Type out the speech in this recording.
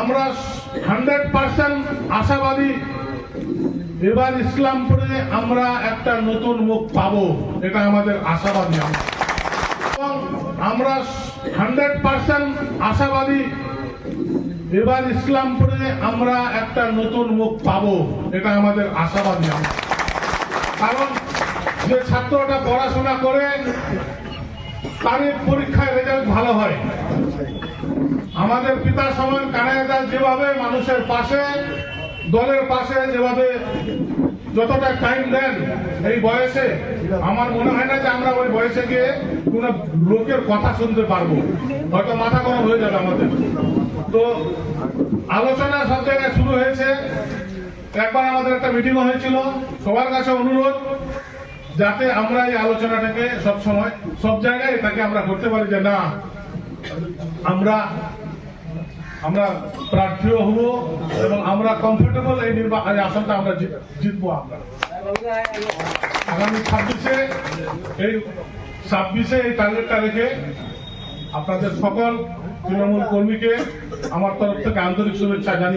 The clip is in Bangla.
আমরা হান্ড্রেড পার্সেন্ট আশাবাদী এবার ইসলামপুরে আমরা একটা নতুন মুখ পাবো, এটা আমাদের আশাবাদী এবং আমরা হান্ড্রেড পার্সেন্ট আশাবাদী এবার ইসলামপুরে আমরা একটা নতুন মুখ পাবো, এটা আমাদের আশাবাদী কারণ যে ছাত্রটা পড়াশোনা করে তার পরীক্ষায় রেজাল্ট ভালো হয়। আমাদের পিতা সমান কানাইদা যেভাবে মানুষের পাশে, দলের পাশে যেভাবে যতটা টাইম দেন এই বয়সে, আমার মনে হয় না যে আমরা ওই বয়সে গিয়ে কোনো লোকের কথা শুনতে পারব। হয়তো মাথা গরম হয়ে যাবে আমাদের। তো আলোচনা সব জায়গায় শুরু হয়েছে। একবার আমাদের একটা মিটিংও হয়েছিল। সবার কাছে অনুরোধ যাতে আমরা এই আলোচনাটাকে সব সময় সব জায়গায় এটাকে আমরা করতে পারি যে না, আমরা আমরা প্রার্থীও হব এবং আমরা কমফোর্টেবল এই নির্বাচন আসনটা আমরা জিত- জিতবো আমরা। আগামী ছাব্বিশে, এই ছাব্বিশে, এই টার্গেট তারিখে আপনাদের সকল তৃণমূল কর্মীকে আমার তরফ থেকে আন্তরিক শুভেচ্ছা